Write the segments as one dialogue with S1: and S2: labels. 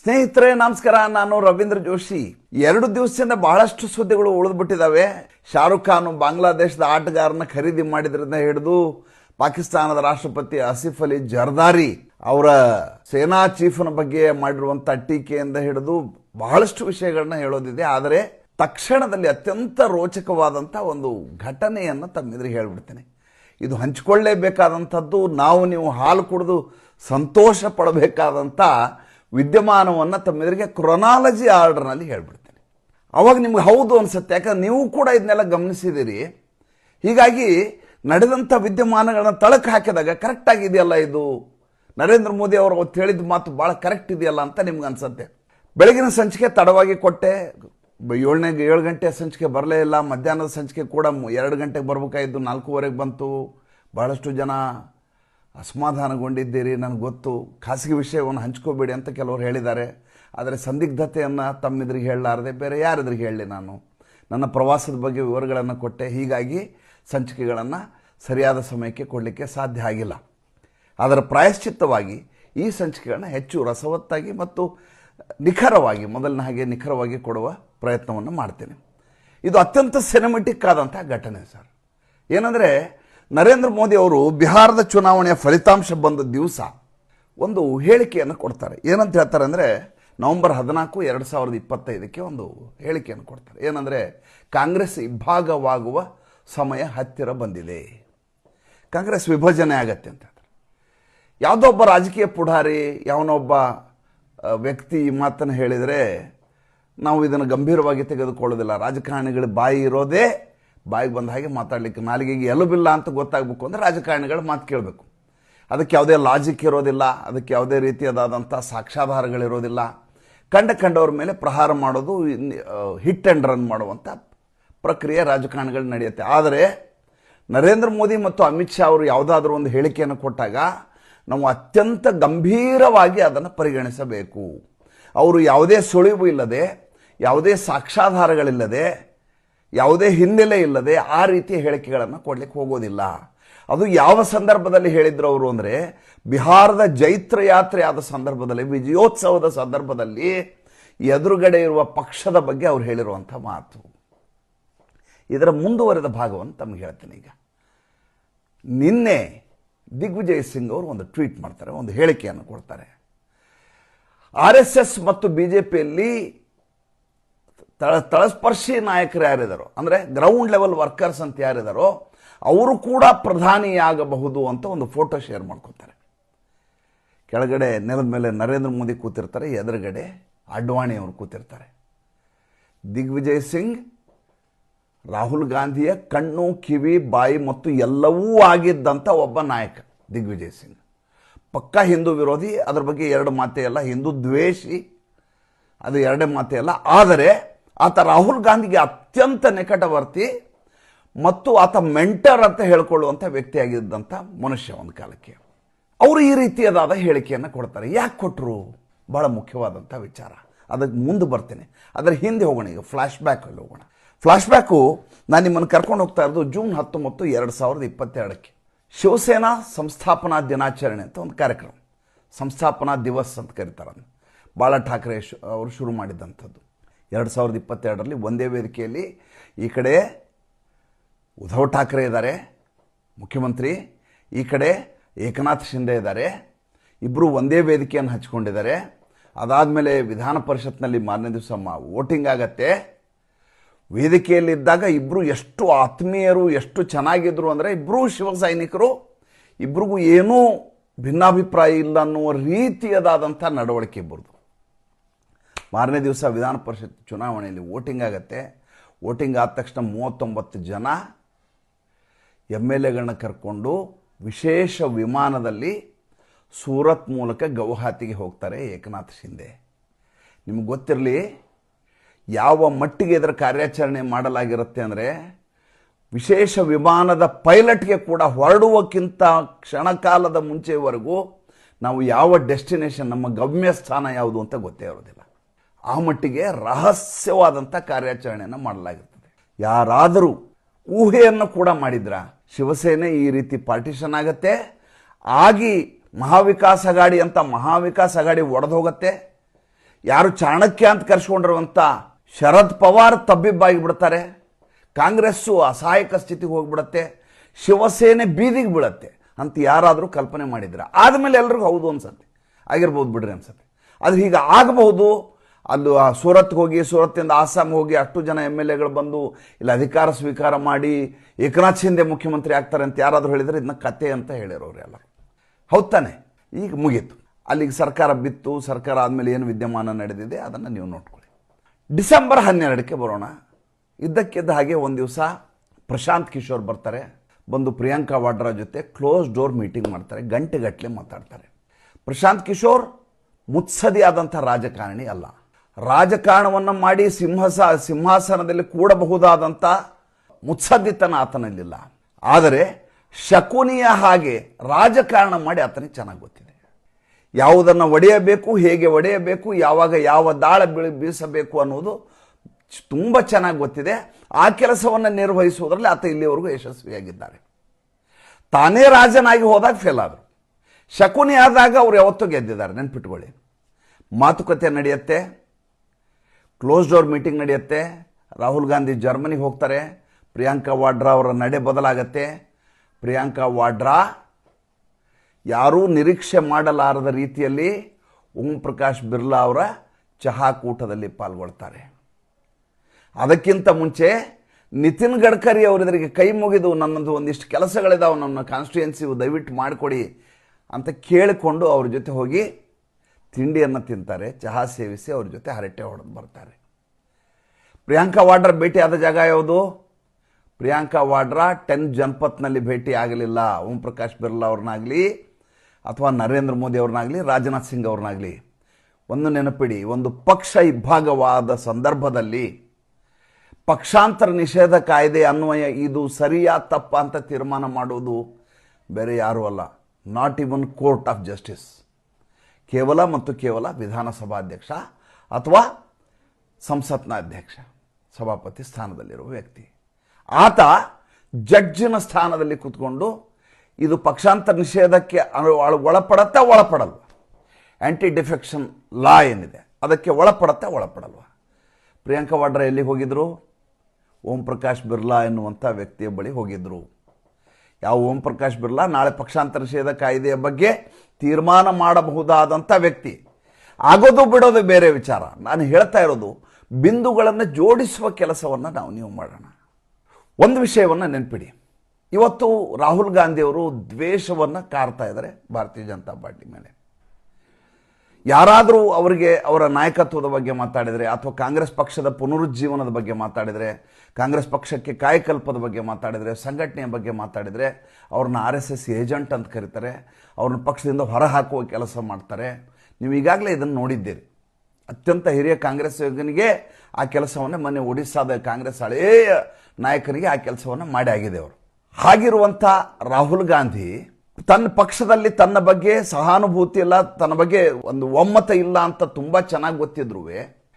S1: ಸ್ನೇಹಿತರೆ, ನಮಸ್ಕಾರ. ನಾನು ರವೀಂದ್ರ ಜೋಶಿ. ಎರಡು ದಿವಸದಿಂದ ಬಹಳಷ್ಟು ಸುದ್ದಿಗಳು ಉಳಿದ್ಬಿಟ್ಟಿದ್ದಾವೆ ಶಾರುಖ್ ಖಾನ್ ಬಾಂಗ್ಲಾದೇಶದ ಆಟಗಾರನ ಖರೀದಿ ಮಾಡಿದ್ರಿಂದ ಹಿಡಿದು ಪಾಕಿಸ್ತಾನದ ರಾಷ್ಟ್ರಪತಿ ಆಸಿಫ್ ಅಲಿ ಜರ್ದಾರಿ ಅವರ ಸೇನಾ ಚೀಫ್ನ ಬಗ್ಗೆ ಮಾಡಿರುವಂಥ ಟೀಕೆಯಿಂದ ಹಿಡಿದು ಬಹಳಷ್ಟು ವಿಷಯಗಳನ್ನ ಹೇಳೋದಿದೆ. ಆದರೆ ತಕ್ಷಣದಲ್ಲಿ ಅತ್ಯಂತ ರೋಚಕವಾದಂಥ ಒಂದು ಘಟನೆಯನ್ನು ತಮ್ಮೆದುರು ಹೇಳಿಬಿಡ್ತೇನೆ. ಇದು ಹಂಚಿಕೊಳ್ಳೇಬೇಕಾದಂಥದ್ದು, ನಾವು ನೀವು ಹಾಲು ಕುಡಿದು ಸಂತೋಷ ಪಡಬೇಕಾದಂಥ ವಿದ್ಯಮಾನವನ್ನು ತಮ್ಮೆದುರಿಗೆ ಕ್ರೊನಾಲಜಿ ಆರ್ಡರ್ನಲ್ಲಿ ಹೇಳ್ಬಿಡ್ತೀನಿ. ಅವಾಗ ನಿಮ್ಗೆ ಹೌದು ಅನ್ಸುತ್ತೆ. ಯಾಕಂದ್ರೆ ನೀವು ಕೂಡ ಇದನ್ನೆಲ್ಲ ಗಮನಿಸಿದಿರಿ. ಹೀಗಾಗಿ ನಡೆದಂಥ ವಿದ್ಯಮಾನಗಳನ್ನ ತಳಕ್ಕೆ ಹಾಕಿದಾಗ ಕರೆಕ್ಟಾಗಿ ಇದೆಯಲ್ಲ ಇದು? ನರೇಂದ್ರ ಮೋದಿ ಅವರು ಅವತ್ತು ಹೇಳಿದ ಮಾತು ಭಾಳ ಕರೆಕ್ಟ್ ಇದೆಯಲ್ಲ ಅಂತ ನಿಮ್ಗೆ ಅನ್ಸುತ್ತೆ. ಬೆಳಗಿನ ಸಂಚಿಕೆ ತಡವಾಗಿ ಕೊಟ್ಟೆ. ಏಳನೇ, ಏಳು ಗಂಟೆ ಸಂಚಿಕೆ ಬರಲೇ ಇಲ್ಲ. ಮಧ್ಯಾಹ್ನದ ಸಂಚಿಕೆ ಕೂಡ ಎರಡು ಗಂಟೆಗೆ ಬರಬೇಕಾಯಿದ್ದು ನಾಲ್ಕೂವರೆಗೆ ಬಂತು. ಬಹಳಷ್ಟು ಜನ ಅಸಮಾಧಾನಗೊಂಡಿದ್ದೀರಿ, ನನಗೆ ಗೊತ್ತು. ಖಾಸಗಿ ವಿಷಯವನ್ನು ಹಂಚ್ಕೋಬೇಡಿ ಅಂತ ಕೆಲವರು ಹೇಳಿದ್ದಾರೆ. ಆದರೆ ಸಂದಿಗ್ಧತೆಯನ್ನು ತಮ್ಮಿದ್ರಿಗೆ ಹೇಳಲಾರದೆ ಬೇರೆ ಯಾರಿದ್ರಿಗೆ ಹೇಳಲಿ ನಾನು? ನನ್ನ ಪ್ರವಾಸದ ಬಗ್ಗೆ ವಿವರಗಳನ್ನು ಕೊಟ್ಟೆ, ಹೀಗಾಗಿ ಸಂಚಿಕೆಗಳನ್ನು ಸರಿಯಾದ ಸಮಯಕ್ಕೆ ಕೊಡಲಿಕ್ಕೆ ಸಾಧ್ಯ ಆಗಿಲ್ಲ. ಅದರ ಪ್ರಾಯಶ್ಚಿತ್ತವಾಗಿ ಈ ಸಂಚಿಕೆಗಳನ್ನ ಹೆಚ್ಚು ರಸವತ್ತಾಗಿ ಮತ್ತು ನಿಖರವಾಗಿ, ಮೊದಲಿನ ಹಾಗೆ ನಿಖರವಾಗಿ ಕೊಡುವ ಪ್ರಯತ್ನವನ್ನು ಮಾಡ್ತೇನೆ. ಇದು ಅತ್ಯಂತ ಸಿನಿಮೆಟಿಕ್ ಆದಂಥ ಘಟನೆ ಸರ್. ಏನಂದರೆ ನರೇಂದ್ರ ಮೋದಿ ಅವರು ಬಿಹಾರದ ಚುನಾವಣೆಯ ಫಲಿತಾಂಶ ಬಂದ ದಿವಸ ಒಂದು ಹೇಳಿಕೆಯನ್ನು ಕೊಡ್ತಾರೆ. ಏನಂತ ಹೇಳ್ತಾರೆ ಅಂದರೆ, ನವಂಬರ್ ಹದಿನಾಲ್ಕು ಎರಡು ಸಾವಿರದ ಇಪ್ಪತ್ತೈದಕ್ಕೆ ಒಂದು ಹೇಳಿಕೆಯನ್ನು ಕೊಡ್ತಾರೆ. ಏನಂದರೆ, ಕಾಂಗ್ರೆಸ್ ಇಬ್ಬಾಗವಾಗುವ ಸಮಯ ಹತ್ತಿರ ಬಂದಿದೆ. ಕಾಂಗ್ರೆಸ್ ವಿಭಜನೆ ಆಗತ್ತೆ ಅಂತ ಹೇಳ್ತಾರೆ. ಯಾವುದೋ ಒಬ್ಬ ರಾಜಕೀಯ ಪುಢಾರಿ ಯಾವನೊಬ್ಬ ವ್ಯಕ್ತಿ ಈ ಮಾತನ್ನು ಹೇಳಿದರೆ, ನಾವು ಇದನ್ನು ಗಂಭೀರವಾಗಿ ತೆಗೆದುಕೊಳ್ಳೋದಿಲ್ಲ. ರಾಜಕಾರಣಿಗಳ ಬಾಯಿ ಇರೋದೇ ಬಾಯಿಗೆ ಬಂದ ಹಾಗೆ ಮಾತಾಡಲಿಕ್ಕೆ ನಾಲಿಗೆಗೆ ಎಲುಬಿಲ್ಲ ಅಂತ ಗೊತ್ತಾಗಬೇಕು ಅಂದರೆ ರಾಜಕಾರಣಿಗಳ ಮಾತು ಕೇಳಬೇಕು. ಅದಕ್ಕೆ ಯಾವುದೇ ಲಾಜಿಕ್ ಇರೋದಿಲ್ಲ, ಅದಕ್ಕೆ ಯಾವುದೇ ರೀತಿಯಾದಂಥ ಸಾಕ್ಷ್ಯಾಧಾರಗಳಿರೋದಿಲ್ಲ ಕಂಡ ಕಂಡವ್ರ ಮೇಲೆ ಪ್ರಹಾರ ಮಾಡೋದು ಹಿಟ್ ಆ್ಯಂಡ್ ರನ್ ಮಾಡುವಂಥ ಪ್ರಕ್ರಿಯೆ ರಾಜಕಾರಣಿಗಳು ನಡೆಯುತ್ತೆ. ಆದರೆ ನರೇಂದ್ರ ಮೋದಿ ಮತ್ತು ಅಮಿತ್ ಶಾ ಅವರು ಯಾವುದಾದ್ರೂ ಒಂದು ಹೇಳಿಕೆಯನ್ನು ಕೊಟ್ಟಾಗ ನಾವು ಅತ್ಯಂತ ಗಂಭೀರವಾಗಿ ಅದನ್ನು ಪರಿಗಣಿಸಬೇಕು. ಅವರು ಯಾವುದೇ ಸುಳಿವು ಇಲ್ಲದೆ, ಯಾವುದೇ ಸಾಕ್ಷ್ಯಾಧಾರಗಳಿಲ್ಲದೆ ಯಾವುದೇ ಹಿನ್ನೆಲೆ ಇಲ್ಲದೆ ಆ ರೀತಿಯ ಹೇಳಿಕೆಗಳನ್ನು ಕೊಡಲಿಕ್ಕೆ ಹೋಗೋದಿಲ್ಲ. ಅದು ಯಾವ ಸಂದರ್ಭದಲ್ಲಿ ಹೇಳಿದ್ರು ಅವರು ಅಂದರೆ, ಬಿಹಾರದ ಜೈತ್ರ ಯಾತ್ರೆ ಆದ ಸಂದರ್ಭದಲ್ಲಿ, ವಿಜಯೋತ್ಸವದ ಸಂದರ್ಭದಲ್ಲಿ ಎದುರುಗಡೆ ಇರುವ ಪಕ್ಷದ ಬಗ್ಗೆ ಅವ್ರು ಹೇಳಿರುವಂಥ ಮಾತು. ಇದರ ಮುಂದುವರೆದ ಭಾಗವನ್ನು ತಮಗೆ ಹೇಳ್ತೀನಿ ಈಗ. ನಿನ್ನೆ ದಿಗ್ವಿಜಯ್ ಸಿಂಗ್ ಅವರು ಒಂದು ಟ್ವೀಟ್ ಮಾಡ್ತಾರೆ, ಒಂದು ಹೇಳಿಕೆಯನ್ನು ಕೊಡ್ತಾರೆ. ಆರ್ ಎಸ್ ಎಸ್ ಮತ್ತು ಬಿ ಜೆ ಪಿಯಲ್ಲಿ ತಳ ತಳಸ್ಪರ್ಶಿ ನಾಯಕರು ಯಾರಿದ್ದಾರೋ ಅಂದರೆ ಗ್ರೌಂಡ್ ಲೆವೆಲ್ ವರ್ಕರ್ಸ್ ಅಂತ ಯಾರಿದ್ದಾರೋ ಅವರು ಕೂಡ ಪ್ರಧಾನಿಯಾಗಬಹುದು ಅಂತ ಒಂದು ಫೋಟೋ ಶೇರ್ ಮಾಡ್ಕೊತಾರೆ. ಕೆಳಗಡೆ ನೆಲದ ಮೇಲೆ ನರೇಂದ್ರ ಮೋದಿ ಕೂತಿರ್ತಾರೆ, ಎದುರುಗಡೆ ಅಡ್ವಾಣಿ ಅವರು ಕೂತಿರ್ತಾರೆ. ದಿಗ್ವಿಜಯ್ ಸಿಂಗ್, ರಾಹುಲ್ ಗಾಂಧಿಯ ಕಣ್ಣು, ಕಿವಿ, ಬಾಯಿ ಮತ್ತು ಎಲ್ಲವೂ ಆಗಿದ್ದಂಥ ಒಬ್ಬ ನಾಯಕ, ದಿಗ್ವಿಜಯ್ ಸಿಂಗ್. ಪಕ್ಕಾ ಹಿಂದೂ ವಿರೋಧಿ, ಅದ್ರ ಬಗ್ಗೆ ಎರಡು ಮಾತೇ ಅಲ್ಲ, ಹಿಂದೂ ದ್ವೇಷಿ, ಅದು ಎರಡೇ ಮಾತೇ ಅಲ್ಲ, ಆದರೆ ಆತ ರಾಹುಲ್ ಗಾಂಧಿಗೆ ಅತ್ಯಂತ ನಿಕಟವರ್ತಿ ಮತ್ತು ಆತ ಮೆಂಟರ್ ಅಂತ ಹೇಳ್ಕೊಳ್ಳುವಂಥ ವ್ಯಕ್ತಿಯಾಗಿದ್ದಂಥ ಮನುಷ್ಯ ಒಂದು ಕಾಲಕ್ಕೆ. ಅವರು ಈ ರೀತಿಯಾದ ಹೇಳಿಕೆಯನ್ನು ಕೊಡ್ತಾರೆ. ಯಾಕೆ ಕೊಟ್ಟರು ಭಾಳ ಮುಖ್ಯವಾದಂಥ ವಿಚಾರ. ಅದಕ್ಕೆ ಮುಂದೆ ಬರ್ತೇನೆ. ಅದರ ಹಿಂದೆ ಹೋಗೋಣ ಈಗ. ಫ್ಲಾಶ್ ಬ್ಯಾಕಲ್ಲಿ ಹೋಗೋಣ. ಫ್ಲಾಶ್ ಬ್ಯಾಕು ನಾನು ನಿಮ್ಮನ್ನು ಕರ್ಕೊಂಡು ಹೋಗ್ತಾ ಇರೋದು ಜೂನ್ ಹತ್ತೊಂಬತ್ತು ಎರಡು ಸಾವಿರದ ಇಪ್ಪತ್ತೆರಡಕ್ಕೆ. ಶಿವಸೇನಾ ಸಂಸ್ಥಾಪನಾ ದಿನಾಚರಣೆ ಅಂತ ಒಂದು ಕಾರ್ಯಕ್ರಮ. ಸಂಸ್ಥಾಪನಾ ದಿವಸ್ ಅಂತ ಕರೀತಾರೆ ಬಾಳ ಠಾಕ್ರೆ ಅವರು ಶುರು ಮಾಡಿದ್ದಂಥದ್ದು ಎರಡು ಸಾವಿರದ ಇಪ್ಪತ್ತೆರಡರಲ್ಲಿ ಒಂದೇ ವೇದಿಕೆಯಲ್ಲಿ ಈ ಕಡೆ ಉದ್ಧವ್ ಠಾಕ್ರೆ ಇದ್ದಾರೆ, ಮುಖ್ಯಮಂತ್ರಿ. ಈ ಕಡೆ ಏಕನಾಥ್ ಶಿಂದೆ ಇದ್ದಾರೆ. ಇಬ್ಬರು ಒಂದೇ ವೇದಿಕೆಯನ್ನು ಹಂಚ್ಕೊಂಡಿದ್ದಾರೆ. ಅದಾದಮೇಲೆ ವಿಧಾನ ಪರಿಷತ್ನಲ್ಲಿ ಮಾರನೇ ದಿವಸ ಮಾ ವೋಟಿಂಗ್ ಆಗತ್ತೆ. ವೇದಿಕೆಯಲ್ಲಿದ್ದಾಗ ಇಬ್ಬರು ಎಷ್ಟು ಆತ್ಮೀಯರು, ಎಷ್ಟು ಚೆನ್ನಾಗಿದ್ರು ಅಂದರೆ ಇಬ್ಬರೂ ಶಿವ ಸೈನಿಕರು. ಇಬ್ರಿಗೂ ಏನೂ ಭಿನ್ನಾಭಿಪ್ರಾಯ ಇಲ್ಲ ಅನ್ನುವ ರೀತಿಯದಾದಂಥ ನಡವಳಿಕೆ ಇಬ್ಬರದು ಮಾರನೇ ದಿವಸ ವಿಧಾನ ಪರಿಷತ್ ಚುನಾವಣೆಯಲ್ಲಿ ವೋಟಿಂಗ್ ಆಗತ್ತೆ. ವೋಟಿಂಗ್ ಆದ ತಕ್ಷಣ ಮೂವತ್ತೊಂಬತ್ತು ಜನ ಎಂ ಎಲ್ ಎಗಳನ್ನ ಕರ್ಕೊಂಡು ವಿಶೇಷ ವಿಮಾನದಲ್ಲಿ ಸೂರತ್ ಮೂಲಕ ಗೌಹಾತಿಗೆ ಹೋಗ್ತಾರೆ ಏಕನಾಥ್ ಶಿಂದೆ ನಿಮ್ಗೆ ಗೊತ್ತಿರಲಿ, ಯಾವ ಮಟ್ಟಿಗೆ ಇದರ ಕಾರ್ಯಾಚರಣೆ ಮಾಡಲಾಗಿರುತ್ತೆ ಅಂದರೆ ವಿಶೇಷ ವಿಮಾನದ ಪೈಲಟ್ಗೆ ಕೂಡ ಹೊರಡುವಕ್ಕಿಂತ ಕ್ಷಣಕಾಲದ ಮುಂಚೆವರೆಗೂ ನಾವು ಯಾವ ಡೆಸ್ಟಿನೇಷನ್, ನಮ್ಮ ಗಮ್ಯ ಸ್ಥಾನ ಯಾವುದು ಅಂತ ಗೊತ್ತೇ ಇರೋದಿಲ್ಲ. ಆ ಮಟ್ಟಿಗೆ ರಹಸ್ಯವಾದಂಥ ಕಾರ್ಯಾಚರಣೆಯನ್ನು ಮಾಡಲಾಗಿರ್ತದೆ. ಯಾರಾದರೂ ಊಹೆಯನ್ನು ಕೂಡ ಮಾಡಿದ್ರ? ಶಿವಸೇನೆ ಈ ರೀತಿ ಪಾರ್ಟಿಷನ್ ಆಗತ್ತೆ? ಆಗಿ ಮಹಾವಿಕಾಸ್ ಅಗಾಡಿ ಅಂತ ಮಹಾವಿಕಾಸ್ ಅಗಾಡಿ ಒಡೆದು ಹೋಗತ್ತೆ? ಯಾರು ಚಾಣಕ್ಯ ಅಂತ ಕರೆಸ್ಕೊಂಡಿರುವಂಥ ಶರದ್ ಪವಾರ್ ತಬ್ಬಿಬ್ಬಾಗಿ ಬಿಡ್ತಾರೆ ಕಾಂಗ್ರೆಸ್ಸು ಅಸಹಾಯಕ ಸ್ಥಿತಿಗೆ ಹೋಗ್ಬಿಡತ್ತೆ. ಶಿವಸೇನೆ ಬೀದಿಗೆ ಬೀಳತ್ತೆ ಅಂತ ಯಾರಾದರೂ ಕಲ್ಪನೆ ಮಾಡಿದ್ರೆ? ಆದಮೇಲೆ ಎಲ್ರಿಗೂ ಹೌದು ಅನ್ಸತ್ತೆ. ಆಗಿರ್ಬೋದು ಬಿಡ್ರಿ ಅನ್ಸತ್ತೆ. ಅದು ಹೀಗೆ ಆಗಬಹುದು ಅದು ಆ ಸೂರತ್ಗೆ ಹೋಗಿ, ಸೂರತ್ತಿಂದ ಆಸಾಮ್ ಹೋಗಿ ಅಷ್ಟು ಜನ ಎಂ ಎಲ್ ಎಗಳು ಬಂದು ಇಲ್ಲಿ ಅಧಿಕಾರ ಸ್ವೀಕಾರ ಮಾಡಿ ಏಕನಾಥ್ ಶಿಂದೆ ಮುಖ್ಯಮಂತ್ರಿ ಆಗ್ತಾರೆ ಅಂತ ಯಾರಾದರೂ ಹೇಳಿದರೆ ಇದನ್ನ ಕತೆ ಅಂತ ಹೇಳಿರೋರು ಎಲ್ಲ ಹೌದ್ ತಾನೆ? ಈಗ ಮುಗೀತು. ಅಲ್ಲಿಗೆ ಸರ್ಕಾರ ಬಿತ್ತು, ಸರ್ಕಾರ ಆದಮೇಲೆ ಏನು ವಿದ್ಯಮಾನ ನಡೆದಿದೆ ಅದನ್ನು ನೀವು ನೋಡ್ಕೊಳ್ಳಿ. ಡಿಸೆಂಬರ್ ಹನ್ನೆರಡಕ್ಕೆ ಬರೋಣ. ಇದ್ದಕ್ಕಿದ್ದ ಹಾಗೆ ಒಂದು ದಿವಸ ಪ್ರಶಾಂತ್ ಕಿಶೋರ್ ಬರ್ತಾರೆ, ಬಂದು ಪ್ರಿಯಾಂಕಾ ವಾಡ್ರಾ ಜೊತೆ ಕ್ಲೋಸ್ ಡೋರ್ ಮೀಟಿಂಗ್ ಮಾಡ್ತಾರೆ ಗಂಟೆಗಟ್ಟಲೆ ಮಾತಾಡ್ತಾರೆ. ಪ್ರಶಾಂತ್ ಕಿಶೋರ್ ಮುತ್ಸದಿ ಆದಂಥ ರಾಜಕಾರಣಿ ಅಲ್ಲ. ರಾಜಕಾರಣವನ್ನು ಮಾಡಿ ಸಿಂಹಸ, ಸಿಂಹಾಸನದಲ್ಲಿ ಕೂಡಬಹುದಾದಂಥ ಮುತ್ಸದ್ದಿತನ ಆತನಲ್ಲಿಲ್ಲ. ಆದರೆ ಶಕುನಿಯ ಹಾಗೆ ರಾಜಕಾರಣ ಮಾಡಿ ಆತನಿಗೆ ಚೆನ್ನಾಗಿ ಗೊತ್ತಿದೆ. ಯಾವುದನ್ನು ಒಡೆಯಬೇಕು, ಹೇಗೆ ಒಡೆಯಬೇಕು, ಯಾವಾಗ ಯಾವ ದಾಳ ಬೀಳಿ, ಬೀಸಬೇಕು ಅನ್ನೋದು ತುಂಬ ಚೆನ್ನಾಗಿ ಗೊತ್ತಿದೆ. ಆ ಕೆಲಸವನ್ನು ನಿರ್ವಹಿಸುವುದರಲ್ಲಿ ಆತ ಇಲ್ಲಿವರೆಗೂ ಯಶಸ್ವಿಯಾಗಿದ್ದಾರೆ. ತಾನೇ ರಾಜನಾಗಿ ಹೋದಾಗ ಫೇಲ್ ಆದರು. ಶಕುನಿ ಆದಾಗ ಅವ್ರು ಯಾವತ್ತೂ ಗೆದ್ದಿದ್ದಾರೆ. ನೆನ್ಪಿಟ್ಕೊಳ್ಳಿ. ಮಾತುಕತೆ ನಡೆಯುತ್ತೆ. ಕ್ಲೋಸ್ ಡೋರ್ ಮೀಟಿಂಗ್ ನಡೆಯುತ್ತೆ. ರಾಹುಲ್ ಗಾಂಧಿ ಜರ್ಮನಿಗೆ ಹೋಗ್ತಾರೆ. ಪ್ರಿಯಾಂಕಾ ವಾಡ್ರಾ ಅವರ ನಡೆ ಬದಲಾಗತ್ತೆ. ಪ್ರಿಯಾಂಕಾ ವಾಡ್ರಾ ಯಾರೂ ನಿರೀಕ್ಷೆ ಮಾಡಲಾರದ ರೀತಿಯಲ್ಲಿ ಓಂ ಪ್ರಕಾಶ್ ಬಿರ್ಲಾ ಅವರ ಚಹಾ ಕೂಟದಲ್ಲಿ ಪಾಲ್ಗೊಳ್ತಾರೆ. ಅದಕ್ಕಿಂತ ಮುಂಚೆ ನಿತಿನ್ ಗಡ್ಕರಿ ಅವರಿದರಿಗೆ ಕೈ ಮುಗಿದು ನನ್ನದು ಒಂದಿಷ್ಟು ಕೆಲಸಗಳಿದಾವೆ. ನನ್ನ ಕಾನ್ಸ್ಟಿಟ್ಯೂನ್ಸಿ ದಯವಿಟ್ಟು ಮಾಡಿಕೊಡಿ ಅಂತ ಕೇಳಿಕೊಂಡು ಅವ್ರ ಜೊತೆ ಹೋಗಿ ತಿಂಡಿಯನ್ನು ತಿಂತಾರೆ, ಚಹಾ ಸೇವಿಸಿ ಅವ್ರ ಜೊತೆ ಹರಟೆ ಹೊಡೆದು ಬರ್ತಾರೆ. ಪ್ರಿಯಾಂಕಾ ವಾಡ್ರಾ ಭೇಟಿ ಆದ ಜಾಗ ಯಾವುದು? ಪ್ರಿಯಾಂಕಾ ವಾಡ್ರಾ ಟೆನ್ ಜನಪತ್ನಲ್ಲಿ ಭೇಟಿ ಆಗಲಿಲ್ಲ. ಓಂ ಪ್ರಕಾಶ್ ಬಿರ್ಲಾ ಅವ್ರನ್ನಾಗಲಿ ಅಥವಾ ನರೇಂದ್ರ ಮೋದಿ ಅವ್ರನ್ನಾಗಲಿ, ರಾಜನಾಥ್ ಸಿಂಗ್ ಅವ್ರನ್ನಾಗಲಿ. ಒಂದು ನೆನಪಿಡಿ, ಒಂದು ಪಕ್ಷ ಇಬ್ಬಾಗವಾದ ಸಂದರ್ಭದಲ್ಲಿ ಪಕ್ಷಾಂತರ ನಿಷೇಧ ಕಾಯ್ದೆ ಅನ್ವಯ ಇದು ಸರಿಯಾ ತಪ್ಪ ಅಂತ ತೀರ್ಮಾನ ಮಾಡುವುದು ಬೇರೆ ಯಾರೂ ಅಲ್ಲ. Not even court of justice ಕೇವಲ ಮತ್ತು ಕೇವಲ ವಿಧಾನಸಭಾಧ್ಯಕ್ಷ ಅಥವಾ ಸಂಸತ್ನ ಅಧ್ಯಕ್ಷ ಸಭಾಪತಿ ಸ್ಥಾನದಲ್ಲಿರುವ ವ್ಯಕ್ತಿ. ಆತ ಜಡ್ಜಿನ ಸ್ಥಾನದಲ್ಲಿ ಕೂತ್ಕೊಂಡು ಇದು ಪಕ್ಷಾಂತರ ನಿಷೇಧಕ್ಕೆ ಒಳಪಡತ್ತಾ, ಒಳಪಡಲ್ವ? ಆ್ಯಂಟಿ ಡಿಫೆಕ್ಷನ್ ಲಾ ಏನಿದೆ, ಅದಕ್ಕೆ ಒಳಪಡತ್ತಾ, ಒಳಪಡಲ್ವ? ಪ್ರಿಯಾಂಕಾ ವಾಡ್ರಾ ಎಲ್ಲಿ ಹೋಗಿದ್ರು? ಓಂ ಪ್ರಕಾಶ್ ಬಿರ್ಲಾ ಎನ್ನುವಂಥ ವ್ಯಕ್ತಿಯ ಬಳಿ ಹೋಗಿದ್ರು. ಯಾವ ಓಂ ಪ್ರಕಾಶ್ ಬಿರ್ಲಾ ನಾಳೆ ಪಕ್ಷಾಂತರ ನಿಷೇಧ ಕಾಯ್ದೆಯ ಬಗ್ಗೆ ತೀರ್ಮಾನ ಮಾಡಬಹುದಾದಂಥ ವ್ಯಕ್ತಿ. ಆಗೋದು ಬಿಡೋದು ಬೇರೆ ವಿಚಾರ. ನಾನು ಹೇಳ್ತಾ ಇರೋದು, ಬಿಂದುಗಳನ್ನು ಜೋಡಿಸುವ ಕೆಲಸವನ್ನು ನಾವು, ನೀವು ಮಾಡೋಣ. ಒಂದು ವಿಷಯವನ್ನು ನೆನಪಿಡಿ. ಇವತ್ತು ರಾಹುಲ್ ಗಾಂಧಿಯವರು ದ್ವೇಷವನ್ನು ಕಾರ್ತಾ ಇದ್ದಾರೆ ಭಾರತೀಯ ಜನತಾ ಪಾರ್ಟಿ ಮೇಲೆ. ಯಾರಾದರೂ ಅವರಿಗೆ ಅವರ ನಾಯಕತ್ವದ ಬಗ್ಗೆ ಮಾತಾಡಿದರೆ ಅಥವಾ ಕಾಂಗ್ರೆಸ್ ಪಕ್ಷದ ಪುನರುಜ್ಜೀವನದ ಬಗ್ಗೆ ಮಾತಾಡಿದರೆ, ಕಾಂಗ್ರೆಸ್ ಪಕ್ಷಕ್ಕೆ ಕಾಯಕಲ್ಪದ ಬಗ್ಗೆ ಮಾತಾಡಿದರೆ, ಸಂಘಟನೆಯ ಬಗ್ಗೆ ಮಾತಾಡಿದರೆ, ಅವ್ರನ್ನ ಆರ್ ಎಸ್ ಎಸ್ ಏಜೆಂಟ್ ಅಂತ ಕರೀತಾರೆ, ಅವ್ರನ್ನ ಪಕ್ಷದಿಂದ ಹೊರಹಾಕುವ ಕೆಲಸ ಮಾಡ್ತಾರೆ. ನೀವು ಈಗಾಗಲೇ ಇದನ್ನು ನೋಡಿದ್ದೀರಿ. ಅತ್ಯಂತ ಹಿರಿಯ ಕಾಂಗ್ರೆಸ್ ಯೋಗನಿಗೆ ಆ ಕೆಲಸವನ್ನು ಮೊನ್ನೆ ಒಡಿಸ್ಸಾದ ಕಾಂಗ್ರೆಸ್ ಹಳೆಯ ನಾಯಕರಿಗೆ ಆ ಕೆಲಸವನ್ನು ಮಾಡಿ ಆಗಿದೆ ಅವರು. ಹಾಗಿರುವಂಥ ರಾಹುಲ್ ಗಾಂಧಿ ತನ್ನ ಪಕ್ಷದಲ್ಲಿ ತನ್ನ ಬಗ್ಗೆ ಸಹಾನುಭೂತಿ ಇಲ್ಲ, ತನ್ನ ಬಗ್ಗೆ ಒಂದು ಒಮ್ಮತ ಇಲ್ಲ ಅಂತ ತುಂಬ ಚೆನ್ನಾಗಿ ಗೊತ್ತಿದ್ರು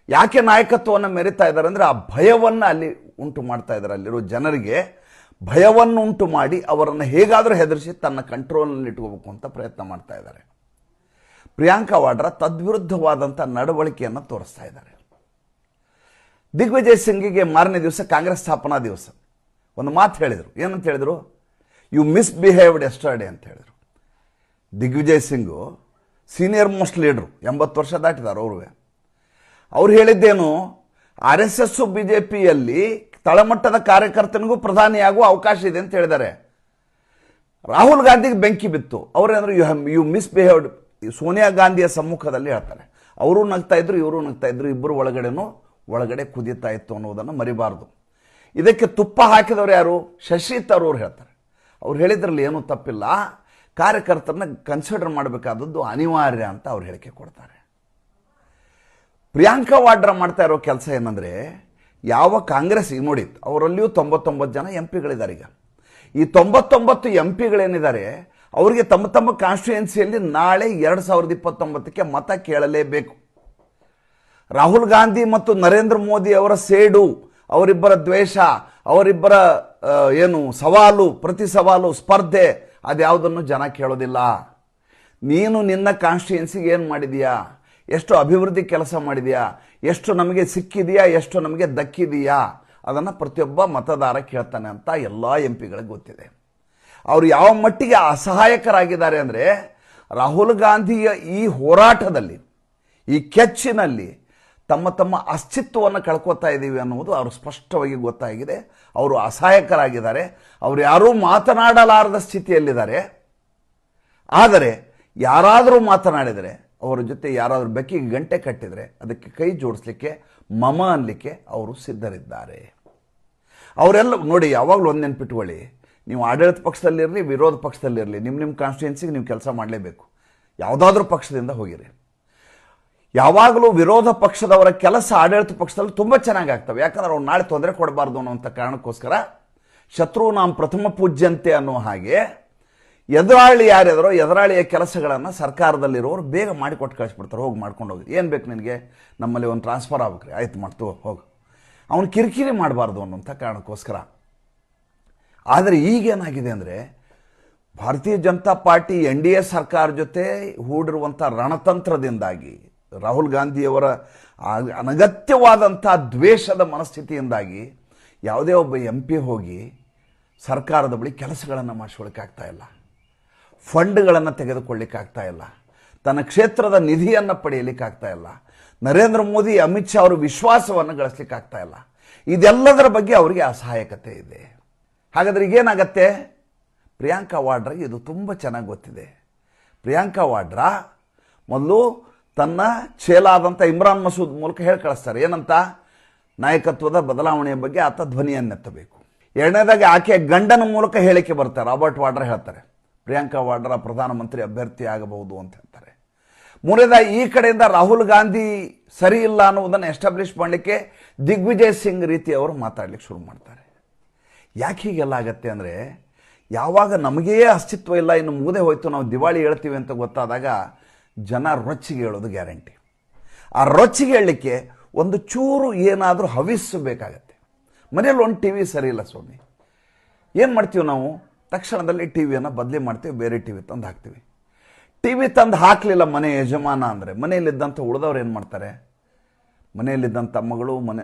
S1: ಯಾಕೆ ನಾಯಕತ್ವವನ್ನು ಮೆರಿತಾ ಇದ್ದಾರೆ ಅಂದರೆ ಆ ಭಯವನ್ನು ಅಲ್ಲಿ ಉಂಟು ಮಾಡ್ತಾ ಇದ್ದಾರೆ ಅಲ್ಲಿರೋ ಜನರಿಗೆ. ಭಯವನ್ನು ಉಂಟು ಮಾಡಿ ಅವರನ್ನು ಹೇಗಾದರೂ ಹೆದರಿಸಿ ತನ್ನ ಕಂಟ್ರೋಲ್ನಲ್ಲಿ ಇಟ್ಕೋಬೇಕು ಅಂತ ಪ್ರಯತ್ನ ಮಾಡ್ತಾ ಇದ್ದಾರೆ. ಪ್ರಿಯಾಂಕಾ ವಾಡ್ರಾ ತದ್ವಿರುದ್ಧವಾದಂಥ ನಡವಳಿಕೆಯನ್ನು ತೋರಿಸ್ತಾ ಇದ್ದಾರೆ. ದಿಗ್ವಿಜಯ್ ಸಿಂಗಿಗೆ ಮಾರನೇ ದಿವಸ ಕಾಂಗ್ರೆಸ್ ಸ್ಥಾಪನಾ ದಿವಸ. ಒಂದು ಮಾತು ಹೇಳಿದರು. ಏನಂತ ಹೇಳಿದರು? ಯು ಮಿಸ್ಬಿಹೇವ್ಡ್ ಎಸ್ಟರ್ಡೇ ಅಂತ ಹೇಳಿದರು. ದಿಗ್ವಿಜಯ್ ಸಿಂಗು ಸೀನಿಯರ್ ಮೋಸ್ಟ್ ಲೀಡ್ರು ಎಂಬತ್ತು ವರ್ಷ ದಾಟಿದ್ದಾರೆ ಅವರು ಅವ್ರು ಹೇಳಿದ್ದೇನು R S S B J ಪಿಯಲ್ಲಿ ತಳಮಟ್ಟದ ಕಾರ್ಯಕರ್ತನಿಗೂ ಪ್ರಧಾನಿಯಾಗುವ ಅವಕಾಶ ಇದೆ ಅಂತ ಹೇಳಿದ್ದಾರೆ. ರಾಹುಲ್ ಗಾಂಧಿಗೆ ಬೆಂಕಿ ಬಿತ್ತು. ಅವರೇನಾದ್ರು ಯು ಯು ಮಿಸ್ಬಿಹೇವ್ಡ್ ಸೋನಿಯಾ ಗಾಂಧಿಯ ಸಮ್ಮುಖದಲ್ಲಿ ಹೇಳ್ತಾರೆ. ಅವರು ನಗ್ತಾ ಇದ್ರು, ಇವರು ನಗ್ತಾ ಇದ್ರು, ಇಬ್ಬರು ಒಳಗಡೆನೂ ಒಳಗಡೆ ಕುದೀತಾ ಇತ್ತು ಅನ್ನೋದನ್ನು ಮರಿಬಾರ್ದು. ಇದಕ್ಕೆ ತುಪ್ಪ ಹಾಕಿದವರು ಯಾರು? ಶಶಿ ತರೂರ್ ಹೇಳ್ತಾರೆ. ಅವ್ರು ಹೇಳಿದ್ರಲ್ಲಿ ಏನೂ ತಪ್ಪಿಲ್ಲ. ಕಾರ್ಯಕರ್ತರನ್ನ ಕನ್ಸಿಡರ್ ಮಾಡಬೇಕಾದದ್ದು ಅನಿವಾರ್ಯ ಅಂತ ಅವ್ರು ಹೇಳಿಕೆ ಕೊಡ್ತಾರೆ. ಪ್ರಿಯಾಂಕಾ ವಾಡ್ರಾ ಮಾಡ್ತಾ ಇರೋ ಕೆಲಸ ಏನಂದರೆ, ಯಾವ ಕಾಂಗ್ರೆಸ್ ಈಗ ನೋಡಿ, ಅವರಲ್ಲಿಯೂ ತೊಂಬತ್ತೊಂಬತ್ತು ಜನ ಎಂ ಪಿಗಳಿದ್ದಾರೆ ಈಗ ಈ ತೊಂಬತ್ತೊಂಬತ್ತು ಎಂ ಪಿಗಳೇನಿದ್ದಾರೆ ಅವರಿಗೆ ತಮ್ಮ ತಮ್ಮ ಕಾನ್ಸ್ಟಿಟ್ಯೂಯೆನ್ಸಿಯಲ್ಲಿ ನಾಳೆ ಎರಡು ಸಾವಿರದ ಇಪ್ಪತ್ತೊಂಬತ್ತಕ್ಕೆ ಮತ ಕೇಳಲೇಬೇಕು. ರಾಹುಲ್ ಗಾಂಧಿ ಮತ್ತು ನರೇಂದ್ರ ಮೋದಿ ಅವರ ಸೇಡು ಅವರಿಬ್ಬರ ದ್ವೇಷ, ಅವರಿಬ್ಬರ ಏನು ಸವಾಲು, ಪ್ರತಿ ಸವಾಲು, ಸ್ಪರ್ಧೆ, ಅದ್ಯಾವುದನ್ನು ಜನ ಕೇಳೋದಿಲ್ಲ. ನೀನು ನಿನ್ನ ಕಾನ್ಸ್ಟಿಟ್ಯೂನ್ಸಿಗೆ ಏನು ಮಾಡಿದೀಯಾ? ಎಷ್ಟು ಅಭಿವೃದ್ಧಿ ಕೆಲಸ ಮಾಡಿದೆಯಾ? ಎಷ್ಟು ನಮಗೆ ಸಿಕ್ಕಿದೆಯಾ? ಎಷ್ಟು ನಮಗೆ ದಕ್ಕಿದೆಯಾ? ಅದನ್ನು ಪ್ರತಿಯೊಬ್ಬ ಮತದಾರ ಕೇಳ್ತಾನೆ ಅಂತ ಎಲ್ಲ ಎಂ ಪಿಗಳಿಗೆ ಗೊತ್ತಿದೆ. ಅವರು ಯಾವ ಮಟ್ಟಿಗೆ ಅಸಹಾಯಕರಾಗಿದ್ದಾರೆ ಅಂದರೆ ರಾಹುಲ್ ಗಾಂಧಿಯ ಈ ಹೋರಾಟದಲ್ಲಿ, ಈ ಕೆಚ್ಚಿನಲ್ಲಿ ತಮ್ಮ ತಮ್ಮ ಅಸ್ತಿತ್ವವನ್ನು ಕಳ್ಕೊತಾ ಇದ್ದೀವಿ ಅನ್ನುವುದು ಅವರು ಸ್ಪಷ್ಟವಾಗಿ ಗೊತ್ತಾಗಿದೆ. ಅವರು ಅಸಹಾಯಕರಾಗಿದ್ದಾರೆ. ಅವರು ಯಾರೂ ಮಾತನಾಡಲಾರದ ಸ್ಥಿತಿಯಲ್ಲಿದ್ದಾರೆ. ಆದರೆ ಯಾರಾದರೂ ಮಾತನಾಡಿದರೆ, ಅವರ ಜೊತೆ ಯಾರಾದರೂ ಬೆಕ್ಕಿಗೆ ಗಂಟೆ ಕಟ್ಟಿದರೆ, ಅದಕ್ಕೆ ಕೈ ಜೋಡಿಸ್ಲಿಕ್ಕೆ, ಮಮ ಅನ್ನಲಿಕ್ಕೆ ಅವರು ಸಿದ್ಧರಿದ್ದಾರೆ. ಅವರೆಲ್ಲ ನೋಡಿ, ಯಾವಾಗಲೂ ಒಂದು ನೆನ್ಪಿಟ್ಕೊಳ್ಳಿ. ನೀವು ಆಡಳಿತ ಪಕ್ಷದಲ್ಲಿರಲಿ, ವಿರೋಧ ಪಕ್ಷದಲ್ಲಿರಲಿ ನಿಮ್ಮ ನಿಮ್ಮ ಕಾನ್ಸ್ಟಿಟ್ಯೂನ್ಸಿಗೆ ನೀವು ಕೆಲಸ ಮಾಡಲೇಬೇಕು. ಯಾವುದಾದ್ರೂ ಪಕ್ಷದಿಂದ ಹೋಗಿರಿ. ಯಾವಾಗಲೂ ವಿರೋಧ ಪಕ್ಷದವರ ಕೆಲಸ ಆಡಳಿತ ಪಕ್ಷದಲ್ಲಿ ತುಂಬ ಚೆನ್ನಾಗಿ ಆಗ್ತವೆ ಯಾಕಂದ್ರೆ ಅವ್ರು ನಾಳೆ ತೊಂದರೆ ಕೊಡಬಾರ್ದು ಅನ್ನೋಂಥ ಕಾರಣಕ್ಕೋಸ್ಕರ ಶತ್ರು ನಾವು ಪ್ರಥಮ ಪೂಜ್ಯಂತೆ ಅನ್ನೋ ಹಾಗೆ ಎದುರಾಳಿ ಯಾರಿದ್ರೋ ಎದುರಾಳಿಯ ಕೆಲಸಗಳನ್ನು ಸರ್ಕಾರದಲ್ಲಿರೋರು ಬೇಗ ಮಾಡಿಕೊಟ್ಟು ಕಳಿಸ್ಬಿಡ್ತಾರೆ. ಹೋಗಿ ಮಾಡ್ಕೊಂಡು ಹೋಗಿ. ಏನು ಬೇಕು ನಿನಗೆ? ನಮ್ಮಲ್ಲಿ ಒಂದು ಟ್ರಾನ್ಸ್ಫರ್ ಆಗ್ಬೇಕ್ರಿ ಆಯ್ತು ಮಾಡ್ತು, ಹೋಗು. ಅವನು ಕಿರಿಕಿರಿ ಮಾಡಬಾರ್ದು ಅನ್ನೋಂಥ ಕಾರಣಕ್ಕೋಸ್ಕರ. ಆದರೆ ಈಗೇನಾಗಿದೆ ಅಂದರೆ Bharatiya Janata party N D A ಸರ್ಕಾರ ಜೊತೆ ಹೂಡಿರುವಂಥ ರಣತಂತ್ರದಿಂದಾಗಿ ರಾಹುಲ್ ಗಾಂಧಿಯವರ ಅನಗತ್ಯವಾದಂಥ ದ್ವೇಷದ ಮನಸ್ಥಿತಿಯಿಂದಾಗಿ ಯಾವುದೇ ಒಬ್ಬ ಎಂ ಪಿ ಹೋಗಿ ಸರ್ಕಾರದ ಬಳಿ ಕೆಲಸಗಳನ್ನು ಮಾಡಿಸ್ಕೊಳ್ಳಿಕ್ಕಾಗ್ತಾ ಇಲ್ಲ. ಫಂಡ್ಗಳನ್ನು ತೆಗೆದುಕೊಳ್ಳಿಕ್ಕಾಗ್ತಾ ಇಲ್ಲ. ತನ್ನ ಕ್ಷೇತ್ರದ ನಿಧಿಯನ್ನು ಪಡೆಯಲಿಕ್ಕಾಗ್ತಾ ಇಲ್ಲ. ನರೇಂದ್ರ ಮೋದಿ, ಅಮಿತ್ ಶಾ ಅವರು ವಿಶ್ವಾಸವನ್ನು ಗಳಿಸ್ಲಿಕ್ಕಾಗ್ತಾ ಇಲ್ಲ. ಇದೆಲ್ಲದರ ಬಗ್ಗೆ ಅವರಿಗೆ ಅಸಹಾಯಕತೆ ಇದೆ. ಹಾಗಾದ್ರೆ ಈಗೇನಾಗತ್ತೆ ಪ್ರಿಯಾಂಕಾ ವಾಡ್ರಾಗೆ ಇದು ತುಂಬ ಚೆನ್ನಾಗಿ ಗೊತ್ತಿದೆ. ಪ್ರಿಯಾಂಕಾ ವಾಡ್ರಾ ಮೊದಲು ತನ್ನ ಚೇಲಾದಂಥ ಇಮ್ರಾನ್ ಮಸೂದ್ ಮೂಲಕ ಹೇಳಿ ಕಳಿಸ್ತಾರೆ. ಏನಂತ? ನಾಯಕತ್ವದ ಬದಲಾವಣೆಯ ಬಗ್ಗೆ ಆತ ಧ್ವನಿಯನ್ನೆತ್ತಬೇಕು. ಎರಡನೇದಾಗಿ ಆಕೆಯ ಗಂಡನ ಮೂಲಕ ಹೇಳಿಕೆ ಬರ್ತಾರೆ. ರಾಬರ್ಟ್ ವಾಡ್ರಾ ಹೇಳ್ತಾರೆ. ಪ್ರಿಯಾಂಕಾ ವಾಡ್ರಾ ಪ್ರಧಾನಮಂತ್ರಿ ಅಭ್ಯರ್ಥಿ ಆಗಬಹುದು ಅಂತ ಹೇಳ್ತಾರೆ. ಮೂರನೇದಾಗಿ ಈ ಕಡೆಯಿಂದ ರಾಹುಲ್ ಗಾಂಧಿ ಸರಿ ಇಲ್ಲ ಅನ್ನುವುದನ್ನು ಎಸ್ಟಾಬ್ಲಿಷ್ ಮಾಡಲಿಕ್ಕೆ ದಿಗ್ವಿಜಯ್ ಸಿಂಗ್ ರೀತಿ ಅವರು ಮಾತಾಡ್ಲಿಕ್ಕೆ ಶುರು ಮಾಡ್ತಾರೆ. ಯಾಕೆ ಹೀಗೆಲ್ಲ ಆಗತ್ತೆ ಅಂದರೆ, ಯಾವಾಗ ನಮಗೇ ಅಸ್ತಿತ್ವ ಇಲ್ಲ, ಇನ್ನು ಮುಗದೆ ಹೋಯ್ತು, ನಾವು ದಿವಾಳಿ ಹೇಳ್ತೀವಿ ಅಂತ ಗೊತ್ತಾದಾಗ ಜನ ರೊಚ್ಚಿಗೆ ಹೇಳೋದು ಗ್ಯಾರಂಟಿ. ಆ ರೊಚ್ಚಿಗೆ ಹೇಳಲಿಕ್ಕೆ ಒಂದು ಚೂರು ಏನಾದರೂ ಹವಿಸಬೇಕಾಗತ್ತೆ ಮನೆಯಲ್ಲಿ ಒಂದು ಟಿ ವಿ ಸರಿ ಇಲ್ಲ ಸ್ವಾಮಿ. ಏನು ಮಾಡ್ತೀವಿ ನಾವು? ತಕ್ಷಣದಲ್ಲಿ ಟಿ ವಿಯನ್ನು ಬದಲಿ ಮಾಡ್ತೀವಿ, ಬೇರೆ ಟಿ ವಿ ತಂದು ಹಾಕ್ತೀವಿ. ಟಿ ವಿ ತಂದು ಹಾಕಲಿಲ್ಲ ಮನೆ ಯಜಮಾನ ಅಂದರೆ, ಮನೆಯಲ್ಲಿದ್ದಂಥ ಉಳಿದವ್ರು ಏನು ಮಾಡ್ತಾರೆ? ಮನೆಯಲ್ಲಿದ್ದಂಥ ಮಗಳು ಮನೆ,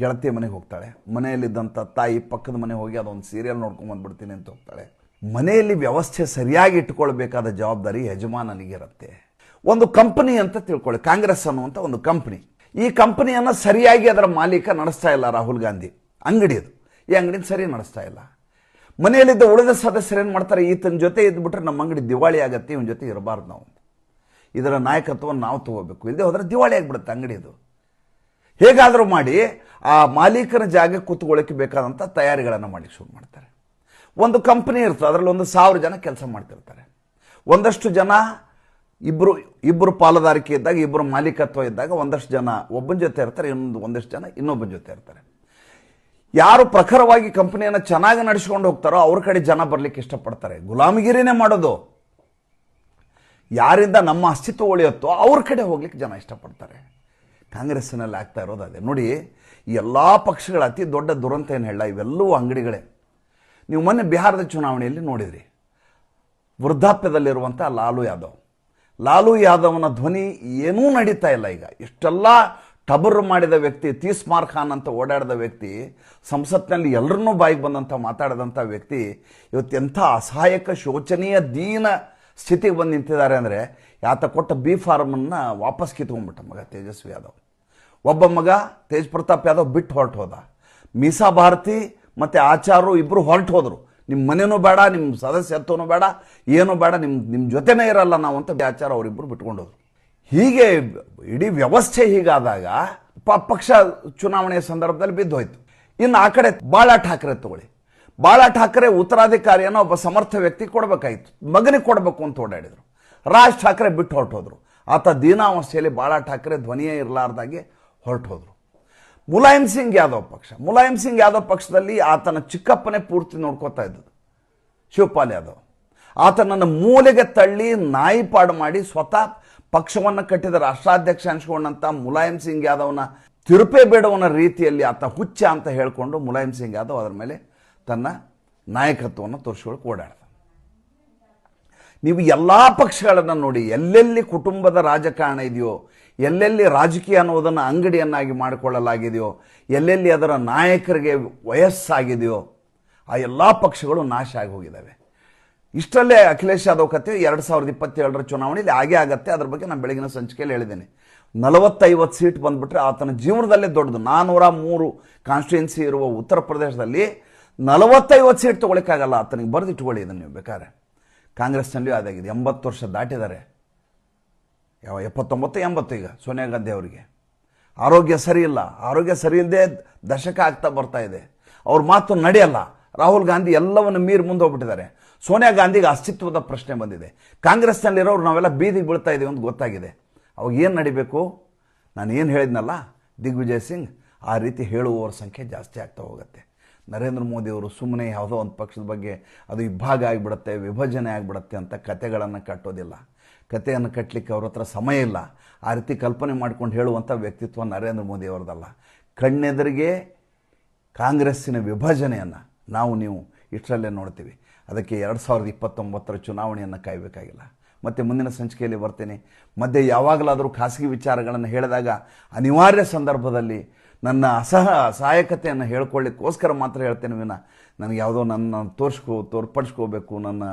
S1: ಗೆಳತಿಯ ಮನೆಗೆ ಹೋಗ್ತಾಳೆ. ಮನೆಯಲ್ಲಿದ್ದಂಥ ತಾಯಿ ಪಕ್ಕದ ಮನೆ ಹೋಗಿ ಅದೊಂದು ಸೀರಿಯಲ್ ನೋಡ್ಕೊಂಡು ಬಂದ್ಬಿಡ್ತೀನಿ ಅಂತ ಹೋಗ್ತಾಳೆ. ಮನೆಯಲ್ಲಿ ವ್ಯವಸ್ಥೆ ಸರಿಯಾಗಿ ಇಟ್ಕೊಳ್ಬೇಕಾದ ಜವಾಬ್ದಾರಿ ಯಜಮಾನನಿಗಿರುತ್ತೆ. ಒಂದು ಕಂಪನಿ ಅಂತ ತಿಳ್ಕೊಳ್ಳಿ, ಕಾಂಗ್ರೆಸ್ ಅನ್ನುವಂಥ ಒಂದು ಕಂಪನಿ. ಈ ಕಂಪನಿಯನ್ನು ಸರಿಯಾಗಿ ಅದರ ಮಾಲೀಕ ನಡೆಸ್ತಾ ಇಲ್ಲ ರಾಹುಲ್ ಗಾಂಧಿ. ಅಂಗಡಿ ಅದು. ಈ ಅಂಗಡಿನ ಸರಿ ನಡೆಸ್ತಾ ಇಲ್ಲ. ಮನೆಯಲ್ಲಿದ್ದ ಉಳಿದ ಸದಸ್ಯರು ಏನು ಮಾಡ್ತಾರೆ? ಈತನ ಜೊತೆ ಇದ್ಬಿಟ್ರೆ ನಮ್ಮ ಅಂಗಡಿ ದಿವಾಳಿ ಆಗತ್ತೆ, ಇವನ ಜೊತೆ ಇರಬಾರ್ದು ನಾವು. ಇದರ ನಾಯಕತ್ವವನ್ನು ನಾವು ತಗೋಬೇಕು. ಇಲ್ಲದೆ ಹೋದರೆ ದಿವಾಳಿ ಆಗಿಬಿಡುತ್ತೆ ಅಂಗಡಿ ಅದು. ಹೇಗಾದರೂ ಮಾಡಿ ಆ ಮಾಲೀಕನ ಜಾಗ ಕೂತ್ಕೊಳ್ಳೋಕ್ಕೆ ಬೇಕಾದಂಥ ತಯಾರಿಗಳನ್ನು ಮಾಡಲಿಕ್ಕೆ ಶುರು ಮಾಡ್ತಾರೆ. ಒಂದು ಕಂಪನಿ ಇರ್ತದೆ, ಅದರಲ್ಲಿ ಒಂದು ಸಾವಿರ ಜನ ಕೆಲಸ ಮಾಡ್ತಿರ್ತಾರೆ. ಒಂದಷ್ಟು ಜನ ಇಬ್ಬರು ಇಬ್ಬರು ಪಾಲುದಾರಿಕೆ ಇದ್ದಾಗ ಇಬ್ಬರು ಮಾಲೀಕತ್ವ ಇದ್ದಾಗ ಒಂದಷ್ಟು ಜನ ಒಬ್ಬನ ಜೊತೆ ಇರ್ತಾರೆ, ಇನ್ನೊಂದು ಒಂದಷ್ಟು ಜನ ಇನ್ನೊಬ್ಬನ ಜೊತೆ ಇರ್ತಾರೆ. ಯಾರು ಪ್ರಖರವಾಗಿ ಕಂಪನಿಯನ್ನು ಚೆನ್ನಾಗಿ ನಡೆಸ್ಕೊಂಡು ಹೋಗ್ತಾರೋ, ಅವ್ರ ಕಡೆ ಜನ ಬರಲಿಕ್ಕೆ ಇಷ್ಟಪಡ್ತಾರೆ. ಗುಲಾಮಗಿರಿನೇ ಮಾಡೋದು. ಯಾರಿಂದ ನಮ್ಮ ಅಸ್ತಿತ್ವ ಉಳಿಯುತ್ತೋ, ಅವ್ರ ಕಡೆ ಹೋಗ್ಲಿಕ್ಕೆ ಜನ ಇಷ್ಟಪಡ್ತಾರೆ. ಕಾಂಗ್ರೆಸ್ಸಿನಲ್ಲಿ ಆಗ್ತಾ ಇರೋದು ಅದೇ. ನೋಡಿ ಎಲ್ಲ ಪಕ್ಷಗಳ ಅತಿ ದೊಡ್ಡ ದುರಂತ ಏನು ಹೇಳ ಇವೆಲ್ಲವೂ ಅಂಗಡಿಗಳೇ. ನೀವು ಮೊನ್ನೆ ಬಿಹಾರದ ಚುನಾವಣೆಯಲ್ಲಿ ನೋಡಿದ್ರಿ. ವೃದ್ಧಾಪ್ಯದಲ್ಲಿರುವಂಥ ಲಾಲು ಯಾದವ್. ಲಾಲು ಯಾದವ್ನ ಧ್ವನಿ ಏನೂ ನಡೀತಾ ಇಲ್ಲ ಈಗ. ಇಷ್ಟೆಲ್ಲ ಟಬರ್ ಮಾಡಿದ ವ್ಯಕ್ತಿ ತೀಸ್ಮಾರ್ ಖಾನ್ ಅಂತ ಓಡಾಡಿದ ವ್ಯಕ್ತಿ, ಸಂಸತ್ನಲ್ಲಿ ಎಲ್ಲರನ್ನೂ ಬಾಯಿಗೆ ಬಂದಂಥ ಮಾತಾಡಿದಂಥ ವ್ಯಕ್ತಿ, ಇವತ್ತು ಎಂಥ ಅಸಹಾಯಕ, ಶೋಚನೀಯ, ದೀನ ಸ್ಥಿತಿಗೆ ಬಂದು ನಿಂತಿದ್ದಾರೆ ಅಂದರೆ ಯಾತ ಕೊಟ್ಟ ಬಿ ಫಾರ್ಮನ್ನು ವಾಪಸ್ ಕಿತ್ಕೊಂಡ್ಬಿಟ್ಟ ಮಗ ತೇಜಸ್ವಿ ಯಾದವ್. ಒಬ್ಬ ಮಗ ತೇಜ್ ಪ್ರತಾಪ್ ಯಾದವ್ ಬಿಟ್ಟು ಹೊರಟು ಹೋದ ಮೀಸಾ ಭಾರತಿ ಮತ್ತು ಆಚಾರರು ಇಬ್ಬರು ಹೊರಟು ಹೋದರು. ನಿಮ್ಮ ಮನೆಯೂ ಬೇಡ ನಿಮ್ಮ ಸದಸ್ಯತ್ವನೂ ಬೇಡ, ಏನೂ ಬೇಡ ನಿಮ್ಮ ನಿಮ್ಮ ಜೊತೆನೇ ಇರಲ್ಲ ನಾವು ಅಂತ ಆಚಾರ ಅವರಿಬ್ಬರು ಬಿಟ್ಕೊಂಡೋದ್ರು ಹೀಗೆ ಇಡೀ ವ್ಯವಸ್ಥೆ ಹೀಗಾದಾಗ ಪ- ಪಕ್ಷ ಚುನಾವಣೆಯ ಸಂದರ್ಭದಲ್ಲಿ ಬಿದ್ದು ಹೋಯ್ತು ಇನ್ನು ಆ ಕಡೆ ಬಾಳ ಠಾಕ್ರೆ ತಗೊಳ್ಳಿ. ಬಾಳ ಠಾಕ್ರೆ ಉತ್ತರಾಧಿಕಾರಿಯನ್ನು ಒಬ್ಬ ಸಮರ್ಥ ವ್ಯಕ್ತಿ ಕೊಡಬೇಕಾಯಿತು. ಮಗನಿಗೆ ಕೊಡಬೇಕು ಅಂತ ಓಡಾಡಿದರು. ರಾಜ್ ಠಾಕ್ರೆ ಬಿಟ್ಟು ಹೊರಟೋದ್ರು. ಆತ ದೀನಾವಸ್ಥೆಯಲ್ಲಿ ಬಾಳ ಠಾಕ್ರೆ ಧ್ವನಿಯೇ ಇರಲಾರ್ದಾಗೆ ಹೊರಟೋದ್ರು. ಮುಲಾಯಂ ಸಿಂಗ್ ಯಾದವ್ ಪಕ್ಷ. ಮುಲಾಯಂ ಸಿಂಗ್ ಯಾದವ್ ಪಕ್ಷದಲ್ಲಿ ಆತನ ಚಿಕ್ಕಪ್ಪನೇ ಪೂರ್ತಿ ನೋಡ್ಕೋತಾ ಇದ್ದ ಶಿವಪಾಲ್ ಯಾದವ್. ಆತನನ್ನು ಮೂಲೆಗೆ ತಳ್ಳಿ ನಾಯಿಪಾಡು ಮಾಡಿ ಸ್ವತಃ ಪಕ್ಷವನ್ನು ಕಟ್ಟಿದ ರಾಷ್ಟ್ರಾಧ್ಯಕ್ಷ ಅನ್ಸ್ಕೊಂಡಂಥ ಮುಲಾಯಂ ಸಿಂಗ್ ಯಾದವ್ನ ತಿರುಪೆ ಬೇಡವನ ರೀತಿಯಲ್ಲಿ ಆತ ಹುಚ್ಚ ಅಂತ ಹೇಳಿಕೊಂಡು ಮುಲಾಯಂ ಸಿಂಗ್ ಯಾದವ್ ಅದರ ಮೇಲೆ ತನ್ನ ನಾಯಕತ್ವವನ್ನು ತೋರಿಸ್ಕೊಳಕ್ಕೆ ಓಡಾಡ್ದ. ನೀವು ಎಲ್ಲ ಪಕ್ಷಗಳನ್ನು ನೋಡಿ, ಎಲ್ಲೆಲ್ಲಿ ಕುಟುಂಬದ ರಾಜಕಾರಣ ಇದೆಯೋ ಎಲ್ಲೆಲ್ಲಿ ರಾಜಕೀಯ ಅನ್ನೋದನ್ನು ಅಂಗಡಿಯನ್ನಾಗಿ ಮಾಡಿಕೊಳ್ಳಲಾಗಿದೆಯೋ, ಎಲ್ಲೆಲ್ಲಿ ಅದರ ನಾಯಕರಿಗೆ ವಯಸ್ಸಾಗಿದೆಯೋ, ಆ ಎಲ್ಲ ಪಕ್ಷಗಳು ನಾಶ ಆಗಿ ಹೋಗಿದ್ದಾವೆ ಇಷ್ಟರಲ್ಲೇ ಅಖಿಲೇಶ್ ಯಾದವ್ ಕತೆ ಎರಡು ಸಾವಿರದ ಇಪ್ಪತ್ತೇಳರ ಚುನಾವಣೆಯಲ್ಲಿ ಹಾಗೆ ಆಗತ್ತೆ. ಅದ್ರ ಬಗ್ಗೆ ನಾನು ಬೆಳಗಿನ ಸಂಚಿಕೆಯಲ್ಲಿ ಹೇಳಿದ್ದೇನೆ. ನಲವತ್ತೈವತ್ತು ಸೀಟ್ ಬಂದುಬಿಟ್ರೆ ಆತನ ಜೀವನದಲ್ಲೇ ದೊಡ್ಡದು. ನಾನ್ನೂರ ಮೂರು ಕಾನ್ಸ್ಟಿಟ್ಯೂನ್ಸಿ ಇರುವ ಉತ್ತರ ಪ್ರದೇಶದಲ್ಲಿ ನಲವತ್ತೈವತ್ತು ಸೀಟ್ ತೊಗೊಳಕ್ಕಾಗಲ್ಲ. ಆತನಿಗೆ ಬರೆದಿಟ್ಕೊಳ್ಳಿ ಇದನ್ನು ನೀವು ಬೇಕಾದ್ರೆ. ಕಾಂಗ್ರೆಸ್ನಲ್ಲಿಯೂ ಅದಾಗಿದೆ. ಎಂಬತ್ತು ವರ್ಷ ದಾಟಿದ್ದಾರೆ. ಯಾವ ಎಪ್ಪತ್ತೊಂಬತ್ತು, ಎಂಬತ್ತು ಈಗ ಸೋನಿಯಾ ಗಾಂಧಿ ಅವರಿಗೆ. ಆರೋಗ್ಯ ಸರಿ ಇಲ್ಲ. ಆರೋಗ್ಯ ಸರಿ ಇಲ್ಲದೆ ದಶಕ ಆಗ್ತಾ ಬರ್ತಾ ಇದೆ. ಅವ್ರ ಮಾತು ನಡೆಯಲ್ಲ. ರಾಹುಲ್ ಗಾಂಧಿ ಎಲ್ಲವನ್ನು ಮೀರಿ ಮುಂದೆ ಹೋಗ್ಬಿಟ್ಟಿದ್ದಾರೆ. ಸೋನಿಯಾ ಗಾಂಧಿಗೆ ಅಸ್ತಿತ್ವದ ಪ್ರಶ್ನೆ ಬಂದಿದೆ. ಕಾಂಗ್ರೆಸ್ನಲ್ಲಿರೋರು ನಾವೆಲ್ಲ ಬೀದಿಗೆ ಬೀಳ್ತಾ ಇದ್ದೀವಿ ಅಂತ ಗೊತ್ತಾಗಿದೆ. ಅವಾಗ ಏನು ನಡಿಬೇಕು? ನಾನು ಏನು ಹೇಳಿದ್ನಲ್ಲ? ದಿಗ್ವಿಜಯ್ ಸಿಂಗ್, ಆ ರೀತಿ ಹೇಳುವವರ ಸಂಖ್ಯೆ ಜಾಸ್ತಿ ಆಗ್ತಾ ಹೋಗುತ್ತೆ. ನರೇಂದ್ರ ಮೋದಿಯವರು ಸುಮ್ಮನೆ ಯಾವುದೋ ಒಂದು ಪಕ್ಷದ ಬಗ್ಗೆ ಅದು ಇಬ್ಬಾಗ ಆಗಿಬಿಡುತ್ತೆ, ವಿಭಜನೆ ಆಗಿಬಿಡುತ್ತೆ ಅಂತ ಕತೆಗಳನ್ನು ಕಟ್ಟೋದಿಲ್ಲ. ಕತೆಯನ್ನು ಕಟ್ಟಲಿಕ್ಕೆ ಅವ್ರ ಹತ್ರ ಸಮಯ ಇಲ್ಲ. ಆ ರೀತಿ ಕಲ್ಪನೆ ಮಾಡ್ಕೊಂಡು ಹೇಳುವಂಥ ವ್ಯಕ್ತಿತ್ವ ನರೇಂದ್ರ ಮೋದಿ ಅವರದಲ್ಲ. ಕಣ್ಣೆದುರಿಗೆ ಕಾಂಗ್ರೆಸ್ಸಿನ ವಿಭಜನೆಯನ್ನು ನಾವು ನೀವು ಇಷ್ಟರಲ್ಲೇ ನೋಡ್ತೀವಿ. ಅದಕ್ಕೆ ಎರಡು ಸಾವಿರದ ಇಪ್ಪತ್ತೊಂಬತ್ತರ ಚುನಾವಣೆಯನ್ನು ಕಾಯಬೇಕಾಗಿಲ್ಲ. ಮತ್ತು ಮುಂದಿನ ಸಂಚಿಕೆಯಲ್ಲಿ ಬರ್ತೇನೆ. ಮಧ್ಯೆ ಯಾವಾಗಲಾದರೂ ಖಾಸಗಿ ವಿಚಾರಗಳನ್ನು ಹೇಳಿದಾಗ ಅನಿವಾರ್ಯ ಸಂದರ್ಭದಲ್ಲಿ ನನ್ನ ಅಸಹ ಸಹಾಯಕತೆಯನ್ನು ಹೇಳ್ಕೊಳ್ಳಿಕ್ಕೋಸ್ಕರ ಮಾತ್ರ ಹೇಳ್ತೇನೆ ವಿನ. ನನಗೆ ಯಾವುದೋ ನನ್ನ ತೋರಿಸ್ಕೋ ತೋರ್ಪಡಿಸ್ಕೋಬೇಕು, ನನ್ನ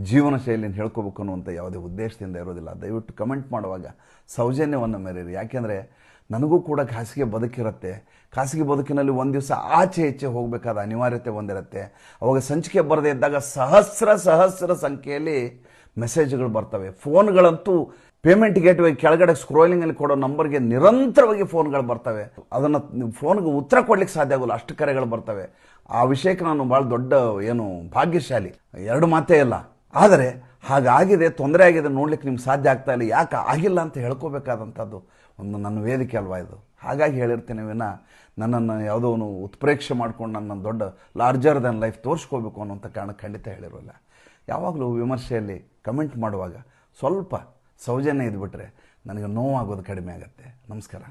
S1: ಜೀವನ ಶೈಲಿಯನ್ನು ಹೇಳ್ಕೋಬೇಕು ಅನ್ನುವಂಥ ಯಾವುದೇ ಉದ್ದೇಶದಿಂದ ಇರೋದಿಲ್ಲ. ದಯವಿಟ್ಟು ಕಮೆಂಟ್ ಮಾಡುವಾಗ ಸೌಜನ್ಯವನ್ನು ಮೆರೀರಿ ಯಾಕೆಂದರೆ ನನಗೂ ಕೂಡ ಖಾಸಗಿ ಬದುಕಿರುತ್ತೆ. ಖಾಸಗಿ ಬದುಕಿನಲ್ಲಿ ಒಂದು ದಿವಸ ಆಚೆ ಈಚೆ ಹೋಗಬೇಕಾದ ಅನಿವಾರ್ಯತೆ ಒಂದಿರುತ್ತೆ. ಅವಾಗ ಸಂಚಿಕೆ ಬರದೇ ಇದ್ದಾಗ ಸಹಸ್ರ ಸಹಸ್ರ ಸಂಖ್ಯೆಯಲ್ಲಿ ಮೆಸೇಜ್ಗಳು ಬರ್ತವೆ. ಫೋನ್ಗಳಂತೂ ಪೇಮೆಂಟ್ ಗೇಟ್ವೇ ಕೆಳಗಡೆ ಸ್ಕ್ರೋಲಿಂಗಲ್ಲಿ ಕೊಡೋ ನಂಬರ್ಗೆ ನಿರಂತರವಾಗಿ ಫೋನ್ಗಳು ಬರ್ತವೆ. ಅದನ್ನು ಫೋನ್ಗೆ ಉತ್ತರ ಕೊಡ್ಲಿಕ್ಕೆ ಸಾಧ್ಯ ಆಗೋಲ್ಲ. ಅಷ್ಟು ಕರೆಗಳು ಬರ್ತವೆ. ಆ ವಿಷಯಕ್ಕೆ ನಾನು ಭಾಳ ದೊಡ್ಡ ಏನು ಭಾಗ್ಯಶಾಲಿ. ಎರಡು ಮಾತೇ ಇಲ್ಲ. ಆದರೆ ಹಾಗಾಗಿದೆ, ತೊಂದರೆ ಆಗಿದೆ ನೋಡ್ಲಿಕ್ಕೆ ನಿಮ್ಗೆ ಸಾಧ್ಯ ಆಗ್ತಾ ಇಲ್ಲ. ಯಾಕೆ ಆಗಿಲ್ಲ ಅಂತ ಹೇಳ್ಕೋಬೇಕಾದಂಥದ್ದು? ಒಂದು ನನ್ನ ವೇದಿಕೆ ಅಲ್ವಾ ಇದು? ಹಾಗಾಗಿ ಹೇಳಿರ್ತೀನಿ ವಿನ, ನನ್ನನ್ನು ಯಾವುದೋ ಒಂದು ಉತ್ಪ್ರೇಕ್ಷೆ ಮಾಡ್ಕೊಂಡು ನನ್ನ ದೊಡ್ಡ ಲಾರ್ಜರ್ ದನ್ ಲೈಫ್ ತೋರಿಸ್ಕೋಬೇಕು ಅನ್ನೋಂಥ ಕಾರಣ ಖಂಡಿತ ಹೇಳಿರೋಲ್ಲ ಯಾವಾಗಲೂ ವಿಮರ್ಶೆಯಲ್ಲಿ ಕಮೆಂಟ್ ಮಾಡುವಾಗ ಸ್ವಲ್ಪ ಸೌಜನ್ಯ ಇದ್ಬಿಟ್ರೆ ನನಗೆ ನೋವಾಗೋದು ಕಡಿಮೆ ಆಗುತ್ತೆ. ನಮಸ್ಕಾರ.